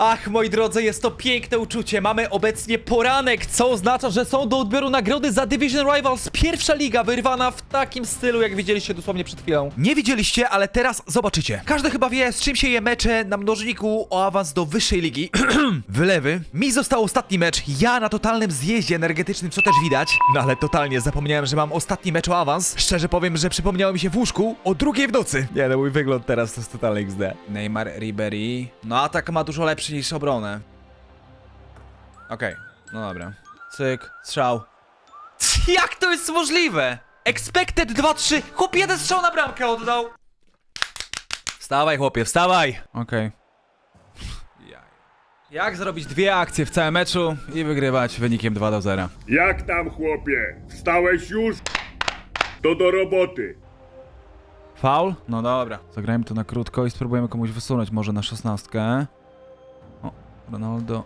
Ach, moi drodzy, jest to piękne uczucie. Mamy obecnie poranek, co oznacza, że są do odbioru nagrody za Division Rivals. Pierwsza liga wyrwana w takim stylu, jak widzieliście dosłownie przed chwilą. Nie widzieliście, ale teraz zobaczycie. Każdy chyba wie, z czym się je mecze na mnożniku o awans do wyższej ligi. Wylewy. Mi został ostatni mecz. Ja na totalnym zjeździe energetycznym, co też widać. No ale totalnie zapomniałem, że mam ostatni mecz o awans. Szczerze powiem, że przypomniało mi się w łóżku o drugiej w nocy. Nie, no mój wygląd teraz to jest totalny XD. Neymar, Ribery. No atak ma dużo lepszy niż obronę. Okej, no dobra. Cyk, strzał. Jak to jest możliwe? Expected 2-3. Chłop jeden strzał na bramkę oddał. Wstawaj, chłopie, wstawaj. Okej. Jak zrobić dwie akcje w całym meczu i wygrywać wynikiem 2 do 0? Jak tam, chłopie? Wstałeś już? To do roboty. Faul? No dobra. Zagrajmy to na krótko i spróbujemy komuś wysunąć może na szesnastkę. Ronaldo.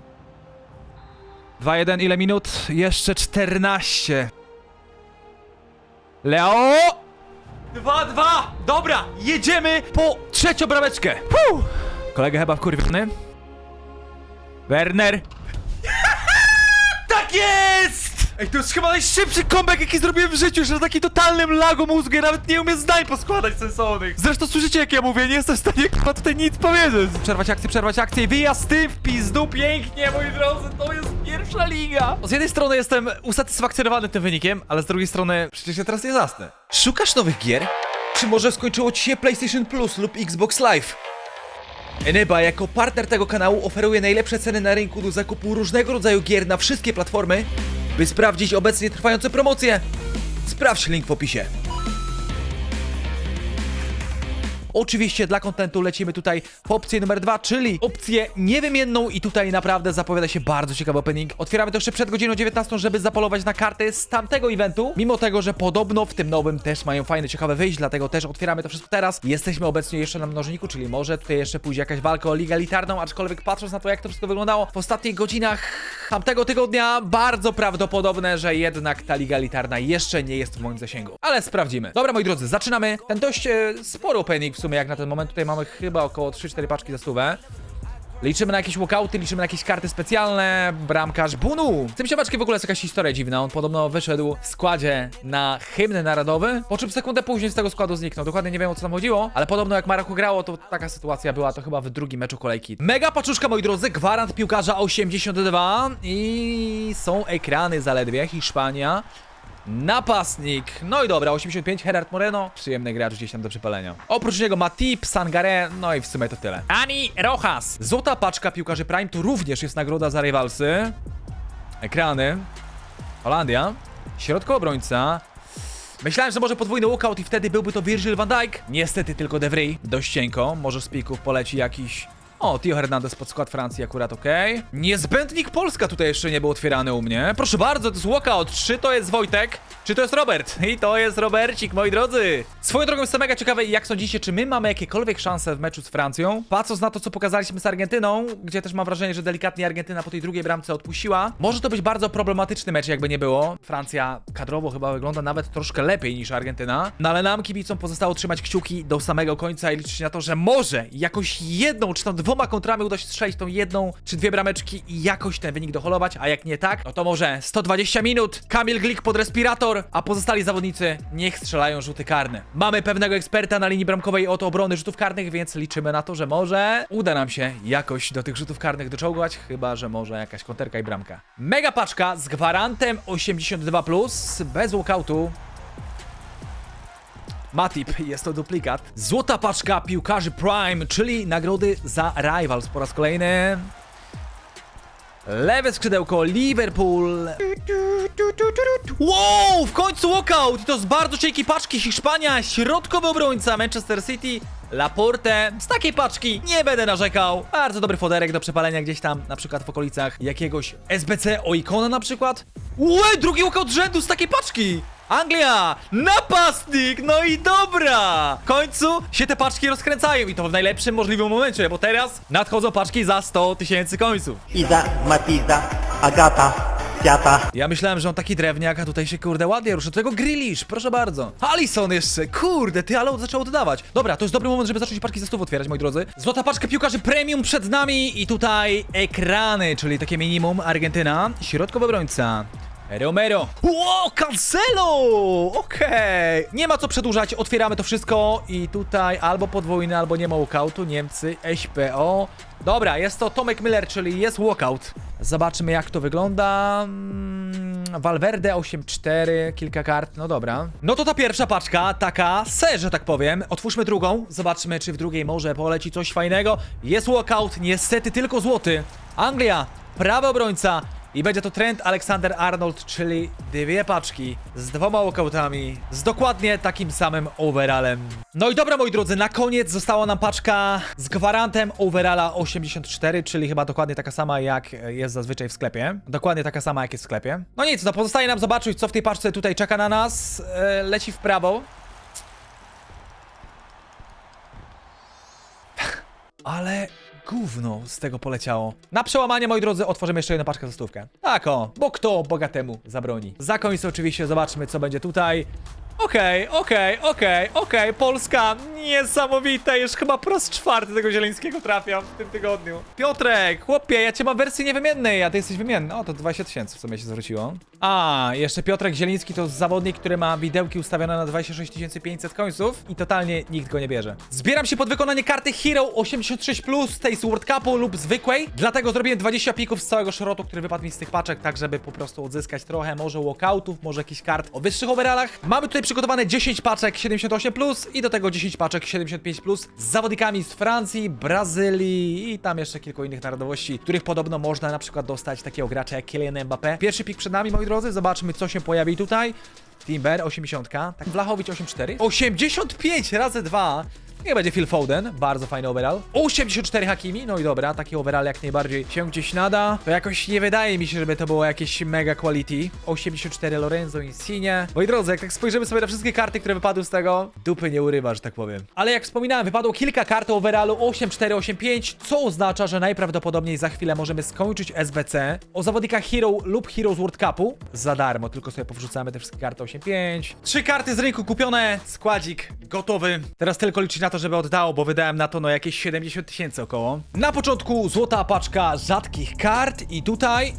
2-1, ile minut? Jeszcze 14. Leo! 2-2! Dobra, jedziemy po trzecią brameczkę. Kolega chyba wkurwiony. Werner. tak jest! Ej, to jest chyba najszybszy comeback, jaki zrobiłem w życiu, że takim totalnym lagu mózgu ja nawet nie umiem zdań poskładać sensownych. Zresztą słyszycie jak ja mówię, nie jestem w stanie chyba tutaj nic powiedzieć. Przerwać akcję, przerwać akcję i wyjazd tym w pizdu, pięknie, moi drodzy, to jest pierwsza liga. Z jednej strony jestem usatysfakcjonowany tym wynikiem, ale z drugiej strony przecież ja teraz nie zasnę. Szukasz nowych gier? Czy może skończyło ci się PlayStation Plus lub Xbox Live? Eneba jako partner tego kanału oferuje najlepsze ceny na rynku do zakupu różnego rodzaju gier na wszystkie platformy. By sprawdzić obecnie trwające promocje, sprawdź link w opisie. Oczywiście dla kontentu lecimy tutaj w opcję numer dwa, czyli opcję niewymienną i tutaj naprawdę zapowiada się bardzo ciekawy opening. Otwieramy to jeszcze przed godziną 19, żeby zapolować na karty z tamtego eventu, mimo tego, że podobno w tym nowym też mają fajne, ciekawe wyjść, dlatego też otwieramy to wszystko teraz. Jesteśmy obecnie jeszcze na mnożniku, czyli może tutaj jeszcze pójdzie jakaś walka o ligę elitarną, aczkolwiek patrząc na to, jak to wszystko wyglądało w ostatnich godzinach tamtego tygodnia, bardzo prawdopodobne, że jednak ta liga elitarna jeszcze nie jest w moim zasięgu. Ale sprawdzimy. Dobra, moi drodzy, zaczynamy. Ten dość e, spory opening w sumie, jak na ten moment. Tutaj mamy chyba około 3-4 paczki za stówę. Liczymy na jakieś walkouty, liczymy na jakieś karty specjalne. Bramkarz Bunu. Z tym siemaczkiem w ogóle jest jakaś historia dziwna. On podobno wyszedł w składzie na hymn narodowy, po czym sekundę później z tego składu zniknął. Dokładnie nie wiem o co tam chodziło, ale podobno jak Maroku grało, to taka sytuacja była to chyba w drugim meczu kolejki. Mega paczuszka, moi drodzy, gwarant piłkarza 82 i są ekrany zaledwie. Hiszpania. Napastnik. No i dobra, 85, Gerard Moreno. Przyjemny gracz gdzieś tam do przypalenia. Oprócz niego Matip, Sangare, no i w sumie to tyle. Ani Rojas. Złota paczka piłkarzy Prime to również jest nagroda za rywalsy. Ekrany. Holandia. Środkowy obrońca. Myślałem, że może podwójny walkout i wtedy byłby to Virgil van Dijk. Niestety tylko De Vrij. Dość cienko. Może z pików poleci jakiś... O, Tio Hernandez pod skład Francji akurat, okej. Niezbędnik Polska tutaj jeszcze nie był otwierany u mnie. Proszę bardzo, to jest walkout. Czy to jest Wojtek, czy to jest Robert? I to jest Robercik, moi drodzy. Swoją drogą jest to mega ciekawe, jak sądzicie, czy my mamy jakiekolwiek szanse w meczu z Francją? Patrząc na to, co pokazaliśmy z Argentyną, gdzie też mam wrażenie, że delikatnie Argentyna po tej drugiej bramce odpuściła, może to być bardzo problematyczny mecz, jakby nie było. Francja kadrowo chyba wygląda nawet troszkę lepiej niż Argentyna, no ale nam kibicom pozostało trzymać kciuki do samego końca i liczyć na to, że może jakoś jedną czy tam dwoma kontrami uda się strzelić tą jedną czy dwie brameczki i jakoś ten wynik doholować, a jak nie tak, no to może 120 minut, Kamil Glik pod respirator, a pozostali zawodnicy niech strzelają rzuty karne. Mamy pewnego eksperta na linii bramkowej od obrony rzutów karnych, więc liczymy na to, że może uda nam się jakoś do tych rzutów karnych doczołgać, chyba że może jakaś konterka i bramka. Mega paczka z gwarantem 82+, bez walkoutu, Matip, jest to duplikat. Złota paczka piłkarzy Prime, czyli nagrody za Rivals po raz kolejny. Lewe skrzydełko Liverpool. Wow, w końcu walkout! I to z bardzo cienkiej paczki Hiszpania, środkowy obrońca Manchester City, Laporte. Z takiej paczki nie będę narzekał. Bardzo dobry foderek do przepalenia gdzieś tam, na przykład w okolicach jakiegoś SBC o ikona na przykład. Łe, drugi walkout rzędu z takiej paczki! Anglia! Napastnik! No i dobra! W końcu się te paczki rozkręcają i to w najlepszym możliwym momencie, bo teraz nadchodzą paczki za 100 tysięcy końców. Iza, Matiza, Agata, piata. Ja myślałem, że on taki drewniak, a tutaj się kurde ładnie ruszy. Do tego grillisz, proszę bardzo. Alison jeszcze, kurde, ty, ale zaczął oddawać. Dobra, to jest dobry moment, żeby zacząć paczki ze stów otwierać, moi drodzy. Złota paczka piłkarzy premium przed nami i tutaj ekrany, czyli takie minimum. Argentyna, środkowy obrońca. Romero. Ło, Cancelo! Okej. Nie ma co przedłużać, otwieramy to wszystko i tutaj albo podwójny, albo nie ma walkoutu. Niemcy, SPO. Dobra, jest to Tomek Miller, czyli jest walkout. Zobaczmy jak to wygląda. Mm, Valverde 8-4, kilka kart, no dobra. No to ta pierwsza paczka, taka se, że tak powiem. Otwórzmy drugą, zobaczmy czy w drugiej może poleci coś fajnego. Jest walkout, niestety tylko złoty. Anglia, prawy obrońca. I będzie to Trent Alexander Arnold, czyli dwie paczki z dwoma walkoutami, z dokładnie takim samym overallem. No i dobra, moi drodzy, na koniec została nam paczka z gwarantem overalla 84, czyli chyba dokładnie taka sama jak jest zazwyczaj w sklepie. Dokładnie taka sama jak jest w sklepie. No nic, no pozostaje nam zobaczyć, co w tej paczce tutaj czeka na nas. E, leci w prawo. Ale gówno z tego poleciało. Na przełamanie, moi drodzy, otworzymy jeszcze jedną paczkę za stówkę. Tak o, bo kto bogatemu zabroni. Za koniec oczywiście zobaczmy, co będzie tutaj. Okej, okej, okej, okej, Polska, niesamowite, już chyba po raz czwarty tego Zieleńskiego trafiam w tym tygodniu. Piotrek, chłopie, ja cię mam wersji niewymiennej, a ty jesteś wymienny. O, to 20 tysięcy w sumie się zwróciło. A, jeszcze Piotrek Zieliński to zawodnik, który ma widełki ustawione na 26 500 końców i totalnie nikt go nie bierze. Zbieram się pod wykonanie karty Hero 86+, tej z World Cupu lub zwykłej, dlatego zrobiłem 20 pików z całego szrotu, który wypadł mi z tych paczek, tak żeby po prostu odzyskać trochę może walkoutów, może jakichś kart o wyższych overallach. Mamy tutaj przygotowane 10 paczek 78+, i do tego 10 paczek 75+, z zawodnikami z Francji, Brazylii i tam jeszcze kilku innych narodowości, których podobno można na przykład dostać takiego gracza jak Kylian Mbappé. Pierwszy pik przed nami, moi drodzy, zobaczmy co się pojawi tutaj. Timber 80, tak, Blachowicz 84. 85 razy 2. Nie będzie Phil Foden, bardzo fajny overall. 84 Hakimi, no i dobra, taki overall jak najbardziej się gdzieś nada. To jakoś nie wydaje mi się, żeby to było jakieś mega quality. 84 Lorenzo Insigne. Moi drodzy, jak tak spojrzymy sobie na wszystkie karty, które wypadły z tego, dupy nie urywa, że tak powiem. Ale jak wspominałem, wypadło kilka kart overallu 8485, co oznacza, że najprawdopodobniej za chwilę możemy skończyć SBC o zawodnikach Hero lub Heroes World Cupu za darmo, tylko sobie powrzucamy te wszystkie karty 85. Trzy karty z rynku kupione, składzik gotowy. Teraz tylko liczyć na to, żeby oddało, bo wydałem na to no jakieś 70 tysięcy około. Na początku złota paczka rzadkich kart i tutaj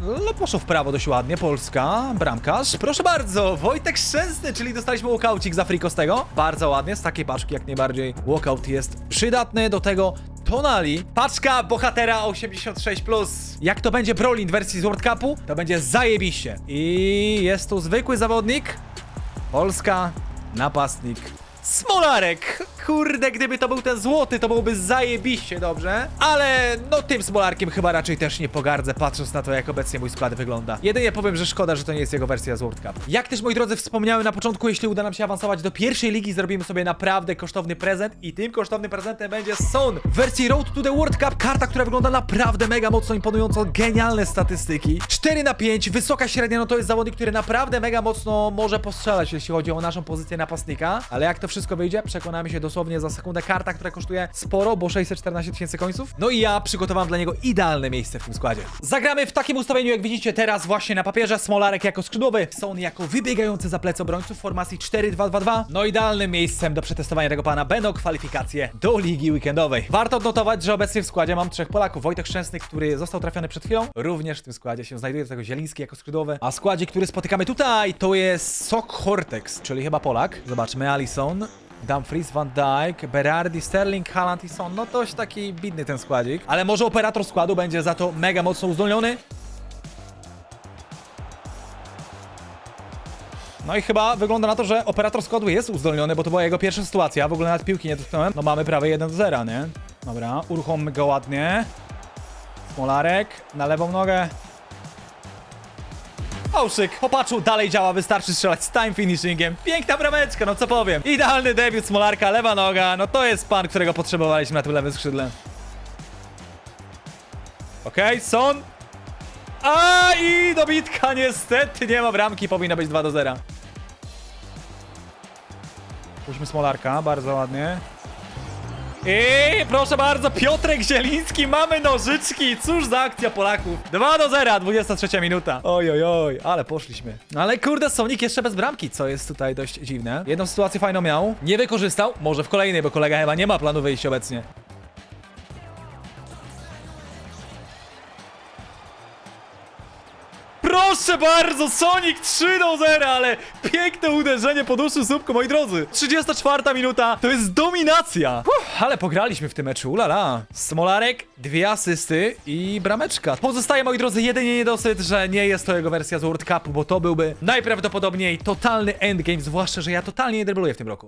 no poszło w prawo dość ładnie, Polska, bramkarz. Proszę bardzo, Wojtek Szczęsny, czyli dostaliśmy walkoucik z Afriko z tego. Bardzo ładnie, z takiej paczki jak najbardziej walkout jest przydatny, do tego Tonali. Paczka bohatera 86+. Jak to będzie Brolin w wersji z World Cupu, to będzie zajebiście. I jest tu zwykły zawodnik. Polska, napastnik. Smolarek! Kurde, gdyby to był ten złoty, to byłoby zajebiście dobrze. Ale no tym Smolarkiem chyba raczej też nie pogardzę, patrząc na to, jak obecnie mój skład wygląda. Jedynie powiem, że szkoda, że to nie jest jego wersja z World Cup. Jak też, moi drodzy, wspomniałem na początku, jeśli uda nam się awansować do pierwszej ligi, zrobimy sobie naprawdę kosztowny prezent i tym kosztownym prezentem będzie Son w wersji Road to the World Cup. Karta, która wygląda naprawdę mega mocno imponująco, genialne statystyki. 4 na 5, wysoka średnia, no to jest zawodnik, który naprawdę mega mocno może postrzelać, jeśli chodzi o naszą pozycję napastnika. Ale jak to wszystko wyjdzie, przekonamy się dosłownie za sekundę. Karta, która kosztuje sporo, bo 614 tysięcy końców. No i ja przygotowałem dla niego idealne miejsce w tym składzie. Zagramy w takim ustawieniu, jak widzicie teraz właśnie na papierze. Smolarek jako skrzydłowy, Son jako wybiegający za plecy obrońców w formacji 4-2-2-2. No idealnym miejscem do przetestowania tego pana będą kwalifikacje do ligi weekendowej. Warto odnotować, że obecnie w składzie mam trzech Polaków. Wojtek Szczęsny, który został trafiony przed chwilą, również w tym składzie się znajduje, do tego Zieliński jako skrzydłowy. A składzie, który spotykamy tutaj, to jest Sok Hortex, czyli chyba Polak. Zobaczmy, Alison. Dumfries, Van Dijk, Berardi, Sterling, Haaland i Son. No dość taki bidny ten składzik. Ale może operator składu będzie za to mega mocno uzdolniony. No i chyba wygląda na to, że operator składu jest uzdolniony, bo to była jego pierwsza sytuacja. W ogóle nawet piłki nie dotknąłem. No mamy prawie 1 do 0, nie? Dobra, uruchommy go ładnie. Smolarek na lewą nogę. Fałszyk, popatrzył, dalej działa, wystarczy strzelać z time finishingiem. Piękna brameczka, no co powiem. Idealny debiut Smolarka, lewa noga, no to jest pan, którego potrzebowaliśmy na tym lewym skrzydle. Okej, Son. A i dobitka, niestety nie ma bramki, powinno być 2 do 0. Puśćmy Smolarka, bardzo ładnie. I proszę bardzo, Piotrek Zieliński, mamy nożyczki. Cóż za akcja Polaków. 2 do 0, 23 minuta. Oj, oj, oj, ale poszliśmy. Ale kurde, Sonic jeszcze bez bramki, co jest tutaj dość dziwne. Jedną sytuację fajną miał, nie wykorzystał, może w kolejnej, bo kolega chyba nie ma planu wyjść obecnie. Proszę bardzo, Sonic 3 do 0, ale piękne uderzenie po dłuższym słupku, moi drodzy. 34 minuta, to jest dominacja. Uff, ale pograliśmy w tym meczu, ulala. Smolarek, dwie asysty i brameczka. Pozostaje, moi drodzy, jedynie niedosyt, że nie jest to jego wersja z World Cupu, bo to byłby najprawdopodobniej totalny endgame, zwłaszcza, że ja totalnie nie drybluję w tym roku.